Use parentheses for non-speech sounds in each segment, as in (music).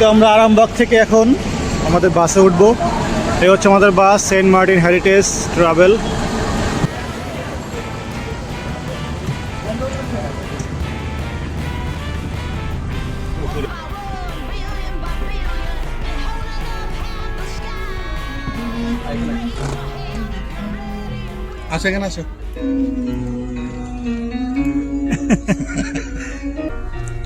তো আমরা আরামবাগ থেকে এখন আমাদের বাসে উঠবো। এই হচ্ছে আমাদের bus, Saint Martin heritage travel.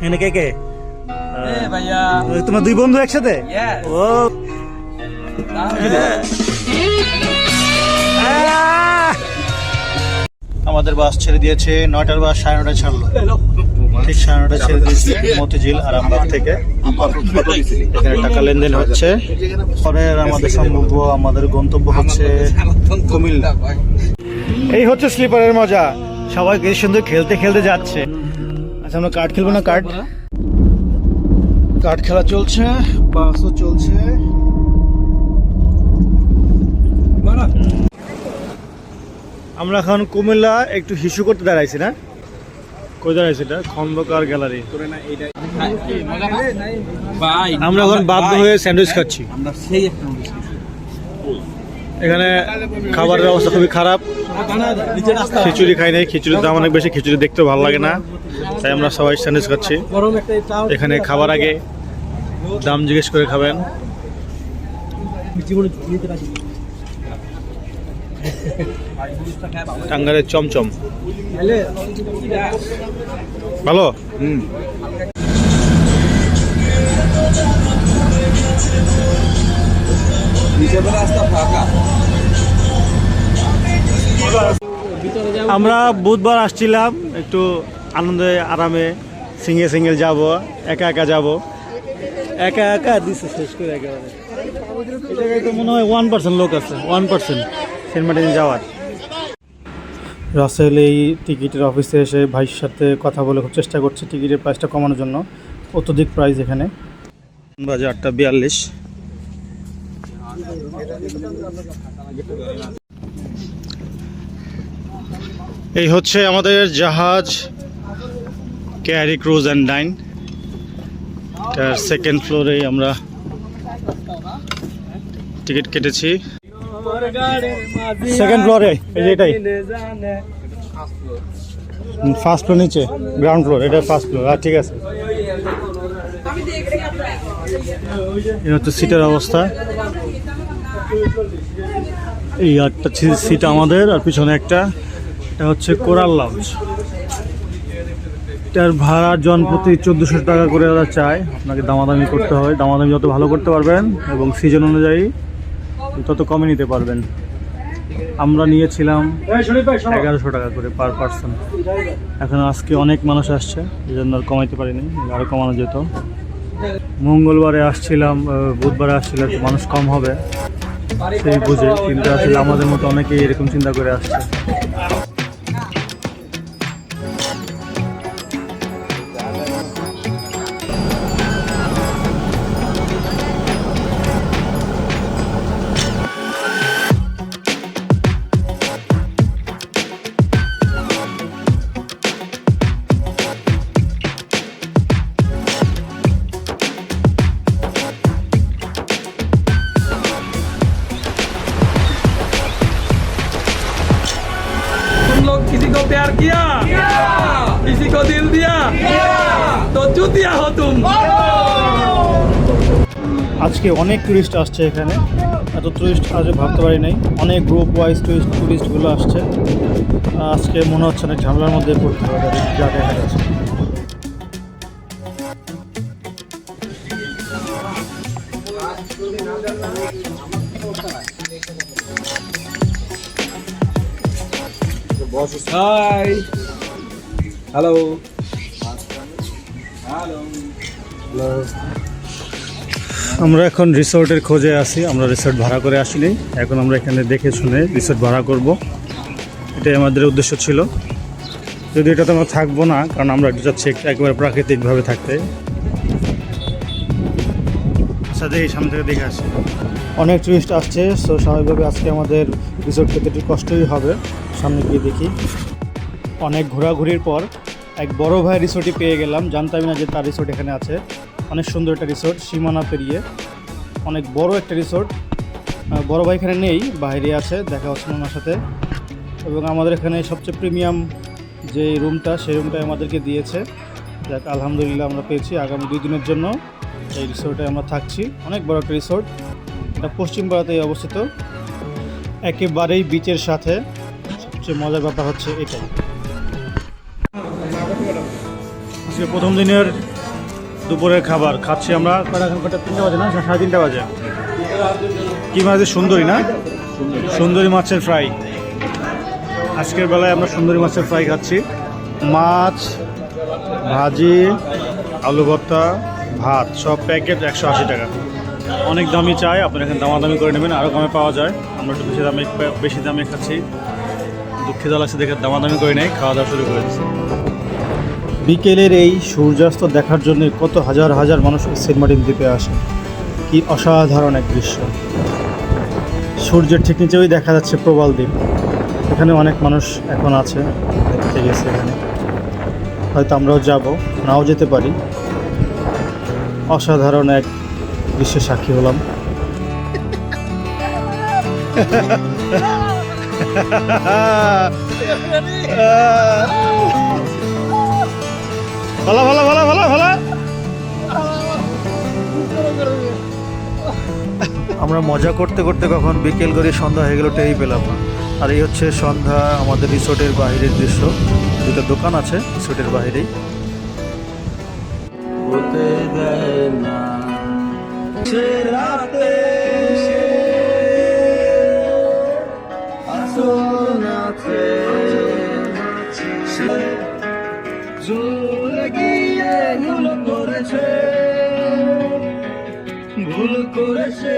এখানে কে কে? তোমার দুই বন্ধু একসাথে. ও। আমাদের বাস ছেড়ে দিয়েছে নয়টার বাস সাড়ে নটায় ছাড়লো। ঠিক সাড়ে নটায় ছেড়ে দিয়েছে মতিঝিল আরামবাগ থেকে। এখানে টাকা লেনদেন হচ্ছে। পরের আমাদের সম্ভাব্য আমাদের গন্তব্য হচ্ছে কুমিল্লা। এই হচ্ছে স্লিপারের মজা। সবাই কি সুন্দর খেলতে খেলতে যাচ্ছে। আচ্ছা আমরা কার্ড খেলব না? কার্ড কার্ড খেলা চলছে বাসও চলছে। আমরা এখন কুমিল্লা একটু হিসু করতে দাঁড়াইছি না? কই দাঁড়াইছি এটা? খন্দকার গ্যালারি। আমরা এখন বাধ্য হয়ে স্যান্ডউইচ খাচ্ছি। আমরা সেই একটা নোটিশ এখানে খাবারের অবস্থা খুবই খারাপ। খিচুড়ি খাই নাই খিচুড়ির দাম অনেক বেশি খিচুড়ি দেখতে ভালো লাগে না। তাই আমরা সবাই স্যান্ডউইচ খাচ্ছি। এখানে খাবার আগে দাম জিজ্ঞেস করে খাবেন। টাঙ্গারের চমচম। ভালো? যাও আমরা বুধবার আসছিলাম, একটু আনন্দে, আরামে সিঙ্গে সিঙ্গেল যাব একা একা যাব। একা একা দিচ্ছে শেষ করে একেবারে। এই জায়গায় তো মনে হয় ওয়ান পার্সেন্ট লোক আছে ওয়ান পার্সেন্ট সেন্ট মার্টিন যাওয়ার। রাসেল এই টিকিটের অফিসে এসে ভাইয়ের সাথে কথা বলে খুব চেষ্টা করছে টিকিটের প্রাইসটা কমানোর জন্য অত্যধিক প্রাইস এখানে। বাজে আটটা বিয়াল্লিশ। এই হচ্ছে আমাদের জাহাজ ক্যারি ক্রুজ অ্যান্ড ডাইন। তার সেকেন্ড ফ্লোরে আমরা টিকিট কেটেছি। সেকেন্ড ফ্লোরে এই যে এটাই। ফার্স্ট ফ্লোর নিচে গ্রাউন্ড ফ্লোর এটা ফার্স্ট ফ্লোর আর ঠিক আছে। এই হচ্ছে সিটের অবস্থা। এই আটটা সিট আমাদের আর পিছনে একটা এটা হচ্ছে কোরাল লাউঞ্জ এটার ভাড়া জন প্রতি চোদ্দোশো টাকা করে ওরা চায়। আপনাকে দামাদামি করতে হয়। দামাদামি যত ভালো করতে পারবেন এবং সিজন অনুযায়ী তত কমে নিতে পারবেন। আমরা নিয়েছিলাম এগারোশো টাকা করে পার পার্সন এখন আজকে অনেক মানুষ আসছে এই জন্য আর কমাইতে পারিনি আরও কমানো যেত। মঙ্গলবারে আসছিলাম বুধবারে আসছিলাম মানুষ কম হবে। সেই বুঝে কিন্তু আসলে আমাদের মতো অনেকেই এরকম চিন্তা করে আসছে। আজকে অনেক টুরিস্ট আসছে এখানে। এত টুরিস্ট আজ ভাবতে পারি নাই। অনেক গ্রুপ ওয়াইজ টুরিস্ট টুরিস্টগুলো আসছে। আজকে মনে হচ্ছে না ঝামেলার মধ্যে পড়তে হবে যা দেখা যাচ্ছে হাই হ্যালো আমরা এখন রিসোর্টের খোঁজে আছি, আমরা রিসোর্ট ভাড়া করে আসিনি। এখন আমরা এখানে দেখে শুনে রিসোর্ট ভাড়া করব। এটাই আমাদের উদ্দেশ্য ছিল। যদি এটাতে আমরা থাকব না, কারণ আমরা একটু একেবারে প্রাকৃতিকভাবে থাকতে। আচ্ছা দেখি, সামনে থেকে দেখে আসি। অনেক টুরিস্ট আসছে সো স্বাভাবিকভাবে আজকে আমাদের রিসোর্ট পেতে একটু কষ্টই হবে। সামনে গিয়ে দেখি। অনেক ঘোরাঘুরির পর এক বড় ভাই রিসোর্টই পেয়ে গেলাম। জানতামই না যে তার রিসোর্ট এখানে আছে। অনেক সুন্দর একটা রিসোর্ট সীমানা পেরিয়ে। অনেক বড় একটা রিসোর্ট বড় ভাই এখানে নেই, বাইরে আছে, দেখা হচ্ছে ওনার সাথে। এবং আমাদের এখানে সবচেয়ে প্রিমিয়াম যে রুমটা সেই রুমটা আমাদেরকে দিয়েছে। যাক, আলহামদুলিল্লাহ আমরা পেয়েছি আগামী দুই দিনের জন্য। এই রিসোর্টে আমরা থাকছি। অনেক বড় একটা রিসোর্ট এটা পশ্চিমপাড়াতেই অবস্থিত। একেবারেই বিচের সাথে। সবচেয়ে মজার ব্যাপার হচ্ছে এটাই। প্রথম দিনের দুপুরের খাবার খাচ্ছি আমরা। বাজে না? সাড়ে তিনটা বাজে। কি মাছ সুন্দরী না? সুন্দরী মাছের ফ্রাই। আজকের বেলায় আমরা সুন্দরী মাছের ফ্রাই খাচ্ছি। মাছ, ভাজি, আলু ভর্তা, ভাত, সব প্যাকেট একশো আশি টাকা। অনেক দামি চাই, আপনারা এখানে দামাদামি করে নেবেন আরও কমে পাওয়া যায়। আমরা একটু বেশি দামে বেশি দামে খাচ্ছি। দুঃখিত লাগছে দেখে দামাদামি করে নেই, খাওয়া দাওয়া শুরু করে দিচ্ছি বিকেলের এই সূর্যাস্ত দেখার জন্য কত হাজার হাজার মানুষ সেন্ট মার্টিন দ্বীপে আসে? কি অসাধারণ এক দৃশ্য। সূর্যের ঠিক নিচেই দেখা যাচ্ছে প্রবাল দ্বীপ। এখানে অনেক মানুষ এখন আছে দেখতে গেছে এখানে। হয়তো আমরাও যাব নাও যেতে পারি। অসাধারণ এক দৃশ্যের সাক্ষী হলাম। (laughs) (laughs) (laughs) ভালো ভালো ভালো ভালো ভালো। আমরা মজা করতে করতে কখন বিকেল করে সন্ধ্যা হয়ে গেল টেরই পেলাম না। আর এই হচ্ছে সন্ধ্যা আমাদের রিসোর্টের বাইরের দৃশ্য। দুটো দোকান আছে রিসোর্টের বাইরেই। হতে ভুল করেছে ভুল করেছে।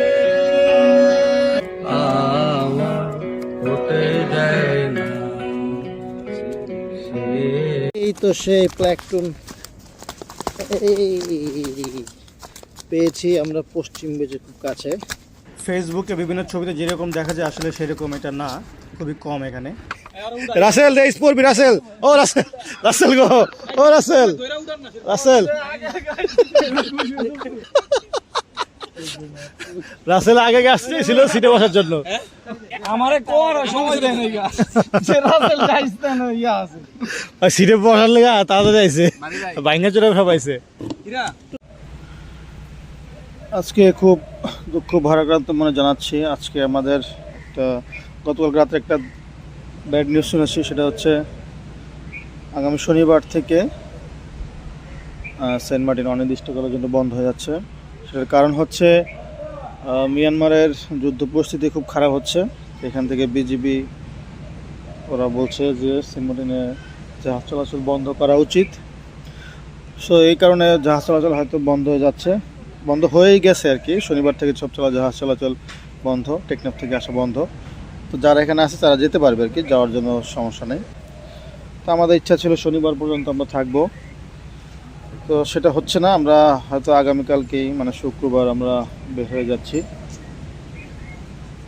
এই তো সেই প্ল্যাকটুন এই পেয়েছি আমরা পশ্চিম বেজে খুব কাছে। ফেসবুকে বিভিন্ন ছবিতে যেরকম দেখা যায় আসলে সেরকম এটা না খুবই কম এখানে। রাসেল রে স্পোর্ট রাসেল। ও রাসেল রাসেল গো। ও রাসেল। রাসেল। রাসেল আগে আসছে ছিল সিটে বসার জন্য। আমারে সময় যে রাসেল যাইছে না ইয়া আছে। আর সিটে বসার লেগা তাড়াতাড়ি যাইছে। বাইঙ্গা চড়ে সবাইছে কিরা আজকে খুব দুঃখ ভারাক্রান্ত মনে জানাচ্ছি। আজকে আমাদের একটা গতকাল রাত্রে একটা ব্যাড নিউজ শুনেছি, সেটা হচ্ছে আগামী শনিবার থেকে সেন্ট মার্টিন অনির্দিষ্টকালের জন্য বন্ধ হয়ে যাচ্ছে। সেটার কারণ হচ্ছে মিয়ানমারের যুদ্ধ পরিস্থিতি খুব খারাপ হচ্ছে। এখান থেকে বিজিবি, ওরা বলছে যে সেন্ট মার্টিনে জাহাজ চলাচল বন্ধ করা উচিত। সো, এই কারণে জাহাজ চলাচল হয়তো বন্ধ হয়ে যাচ্ছে। বন্ধ হয়েই গেছে আর কি, শনিবার থেকে সব চলা জাহাজ চলাচল বন্ধ, টেকনাফ থেকে আসা বন্ধ। তো যারা এখানে আছে, তারা যেতে পারবে আর কি, যাওয়ার জন্য সমস্যা নেই। তো আমাদের ইচ্ছা ছিল শনিবার পর্যন্ত আমরা থাকব। তো সেটা হচ্ছে না, আমরা হয়তো আগামীকালকেই মানে শুক্রবার আমরা বের হয়ে যাচ্ছি।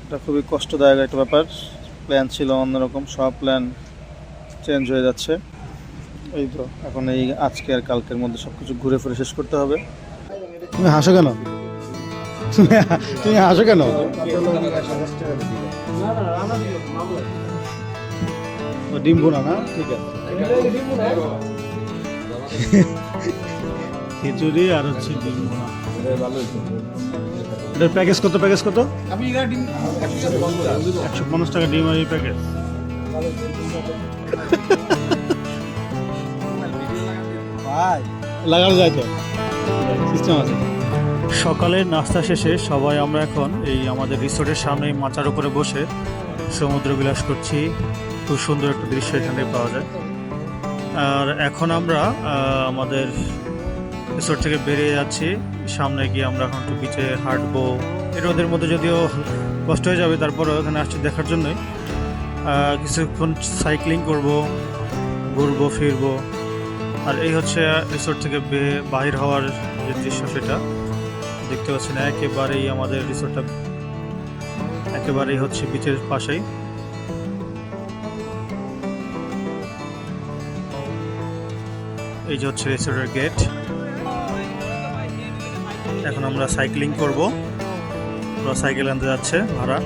এটা খুবই কষ্টদায়ক একটা ব্যাপার। প্ল্যান ছিল অন্যরকম সব প্ল্যান চেঞ্জ হয়ে যাচ্ছে। এই তো, এখন এই আজকে আর কালকের মধ্যে সব কিছু ঘুরে ফিরে শেষ করতে হবে। তুমি হাসো কেন? তুমি হাসো কেন? ডিম ভুনা না ঠিক আছে। খিচুড়ি আর হচ্ছে ডিম ভুনা এটার প্যাকেজ কত প্যাকেজ কত? একশো পঞ্চাশ। টাকা ডিম আর এই প্যাকেজ লাগানো যায় তো? সিস্টেম আছে। সকালের নাস্তা শেষে সবাই আমরা এখন এই আমাদের রিসোর্টের সামনে মাচার উপরে বসে সমুদ্র বিলাস করছি। খুব সুন্দর একটা দৃশ্য এখানে পাওয়া যায়। আর এখন আমরা আমাদের রিসোর্ট থেকে বেরিয়ে যাচ্ছি। সামনে গিয়ে আমরা এখন একটু বিচে হাঁটবো। এর ওদের মধ্যে যদিও কষ্ট হয়ে যাবে তারপরে এখানে আসছি দেখার জন্যই। কিছুক্ষণ সাইক্লিং করব, ঘুরবো, ফিরবো। আর এই হচ্ছে রিসোর্ট থেকে বাহির হওয়ার যে দৃশ্য সেটা। দেখতে পাচ্ছেন, একেবারেই আমাদের রিসোর্টটা একেবারেই হচ্ছে বিচের পাশেই। এই যে হচ্ছে রিসোর্টের গেট। এখন আমরা সাইক্লিং করব। ওরা সাইকেল আনতে যাচ্ছে ভাড়া।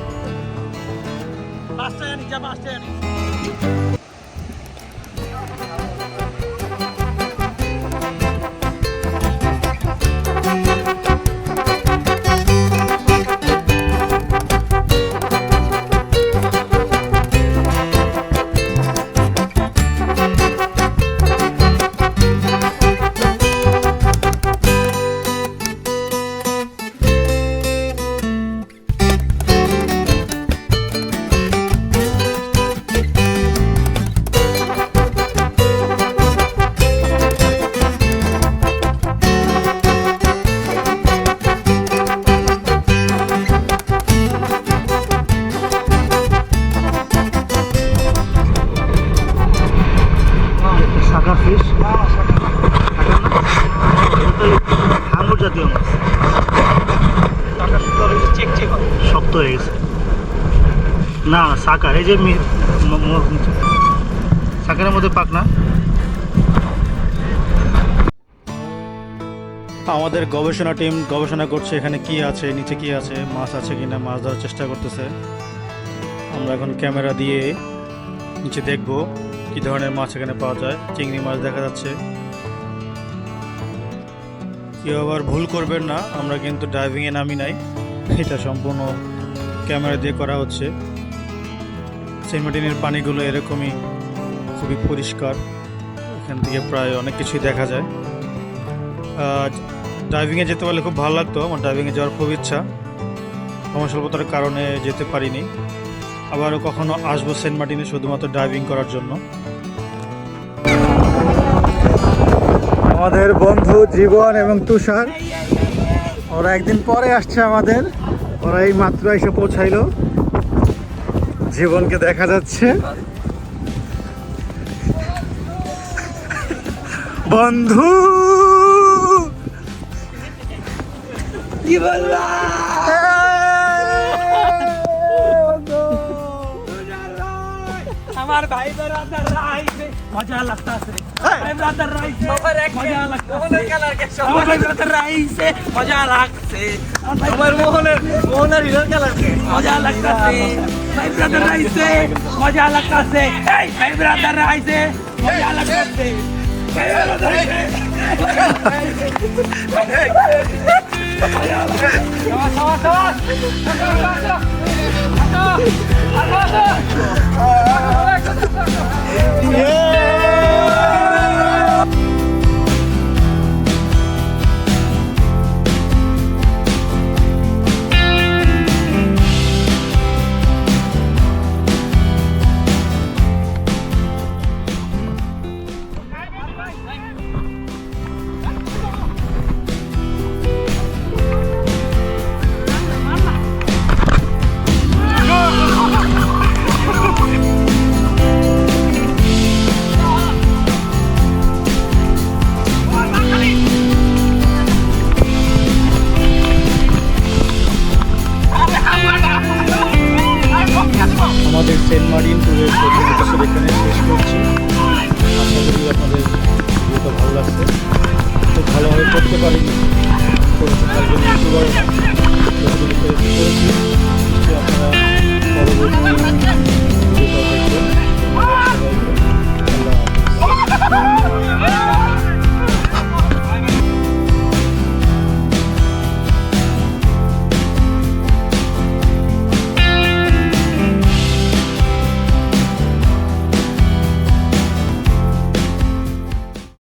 শক্ত হয়ে গেছে। না না সাকার এই যে সাকারের মধ্যে পাক না। আমাদের গবেষণা টিম গবেষণা করছে এখানে কি আছে নিচে কি আছে মাছ আছে কিনা মাছ ধরার চেষ্টা করতেছে। আমরা এখন ক্যামেরা দিয়ে নিচে দেখব কি ধরনের মাছ এখানে পাওয়া যায়। চিংড়ি মাছ দেখা যাচ্ছে। কেউ আবার ভুল করবেন না, আমরা কিন্তু ড্রাইভিংয়ে নামি নাই। এটা সম্পূর্ণ ক্যামেরা দিয়ে করা হচ্ছে। সেন্ট মার্টিনের পানিগুলো এরকমই খুবই পরিষ্কার। এখান থেকে প্রায় অনেক কিছুই দেখা যায়। ড্রাইভিংয়ে যেতে পারলে খুব ভালো লাগতো, আমার ড্রাইভিংয়ে যাওয়ার খুব ইচ্ছা। সময় কারণে যেতে পারিনি। আবারও কখনো আসব সেন্ট মার্টিনে শুধুমাত্র ড্রাইভিং করার জন্য। আমাদের বন্ধু জীবন এবং তুষার। ওরা একদিন পরে আসছে আমাদের। ওরা এই মাত্র এসে পৌঁছাইল। জীবনকে দেখা যাচ্ছে। বন্ধু! কি আমার ভাই বেরাদার রাইছে। মজা লাগতাছে ভাই বেরাদার রাইছে। মজা লাগতাছে। আমার ভাই বেরাদার রাইছে। মজা লাগছে। আমার মোহনের মোহনের হিরোর কালারকে মজা লাগতাছে। ভাই বেরাদার রাইছে। মজা লাগতাছে। এই ভাই বেরাদার রাইছে। মজা লাগতাছে। ভাই বেরাদার রাইছে। আমাদের Böyle bir